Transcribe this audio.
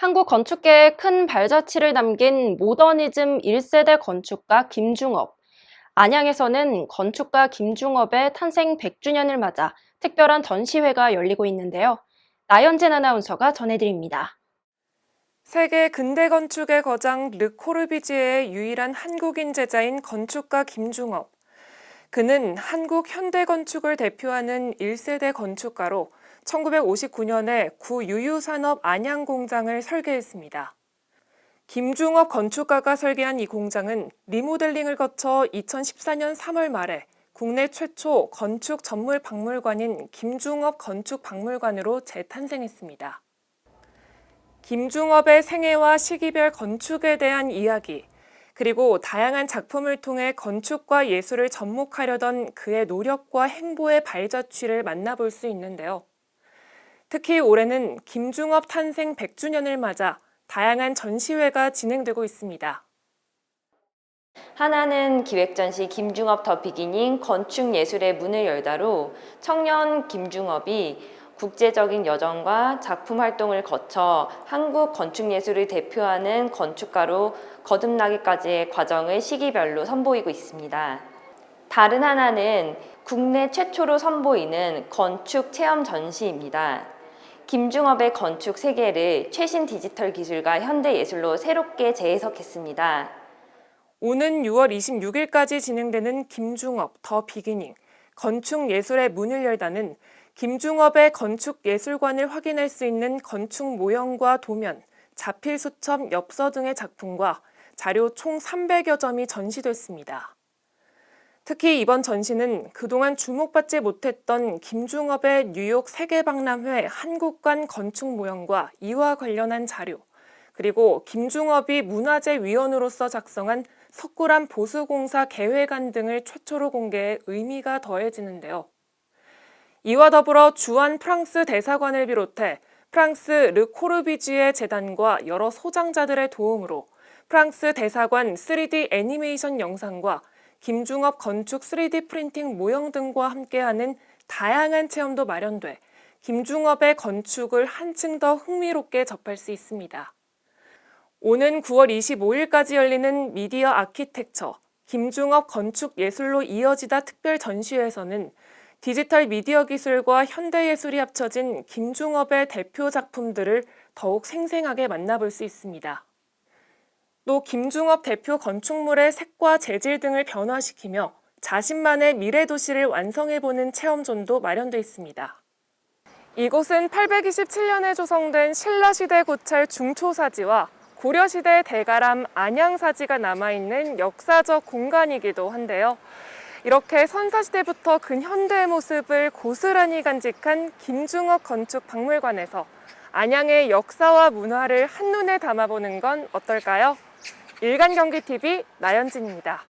한국 건축계의 큰 발자취를 남긴 모더니즘 1세대 건축가 김중업. 안양에서는 건축가 김중업의 탄생 100주년을 맞아 특별한 전시회가 열리고 있는데요. 나연진 아나운서가 전해드립니다. 세계 근대 건축의 거장 르 코르비지에의 유일한 한국인 제자인 건축가 김중업. 그는 한국 현대 건축을 대표하는 1세대 건축가로 1959년에 구 유유산업 안양 공장을 설계했습니다. 김중업 건축가가 설계한 이 공장은 리모델링을 거쳐 2014년 3월 말에 국내 최초 건축 전문 박물관인 김중업 건축 박물관으로 재탄생했습니다. 김중업의 생애와 시기별 건축에 대한 이야기, 그리고 다양한 작품을 통해 건축과 예술을 접목하려던 그의 노력과 행보의 발자취를 만나볼 수 있는데요. 특히 올해는 김중업 탄생 100주년을 맞아 다양한 전시회가 진행되고 있습니다. 하나는 기획전시 김중업 더 비기닝 건축 예술의 문을 열다로 청년 김중업이 국제적인 여정과 작품 활동을 거쳐 한국 건축 예술을 대표하는 건축가로 거듭나기까지의 과정을 시기별로 선보이고 있습니다. 다른 하나는 국내 최초로 선보이는 건축 체험 전시입니다. 김중업의 건축 세계를 최신 디지털 기술과 현대 예술로 새롭게 재해석했습니다. 오는 6월 26일까지 진행되는 김중업 더 비기닝 건축 예술의 문을 열다는 김중업의 건축 예술관을 확인할 수 있는 건축 모형과 도면, 자필 수첩, 엽서 등의 작품과 자료 총 300여 점이 전시됐습니다. 특히 이번 전시는 그동안 주목받지 못했던 김중업의 뉴욕 세계박람회 한국관 건축 모형과 이와 관련한 자료, 그리고 김중업이 문화재위원으로서 작성한 석굴암 보수공사 계획안 등을 최초로 공개해 의미가 더해지는데요. 이와 더불어 주한 프랑스 대사관을 비롯해 프랑스 르 코르비지의 재단과 여러 소장자들의 도움으로 프랑스 대사관 3D 애니메이션 영상과 김중업 건축 3D 프린팅 모형 등과 함께하는 다양한 체험도 마련돼 김중업의 건축을 한층 더 흥미롭게 접할 수 있습니다. 오는 9월 25일까지 열리는 미디어 아키텍처 김중업 건축 예술로 이어지다 특별 전시회에서는 디지털 미디어 기술과 현대 예술이 합쳐진 김중업의 대표 작품들을 더욱 생생하게 만나볼 수 있습니다. 또 김중업 대표 건축물의 색과 재질 등을 변화시키며 자신만의 미래 도시를 완성해보는 체험존도 마련돼 있습니다. 이곳은 827년에 조성된 신라시대 고찰 중초사지와 고려시대 대가람 안양사지가 남아있는 역사적 공간이기도 한데요. 이렇게 선사시대부터 근현대의 모습을 고스란히 간직한 김중업 건축 박물관에서 안양의 역사와 문화를 한눈에 담아보는 건 어떨까요? 일간경기TV 나연진입니다.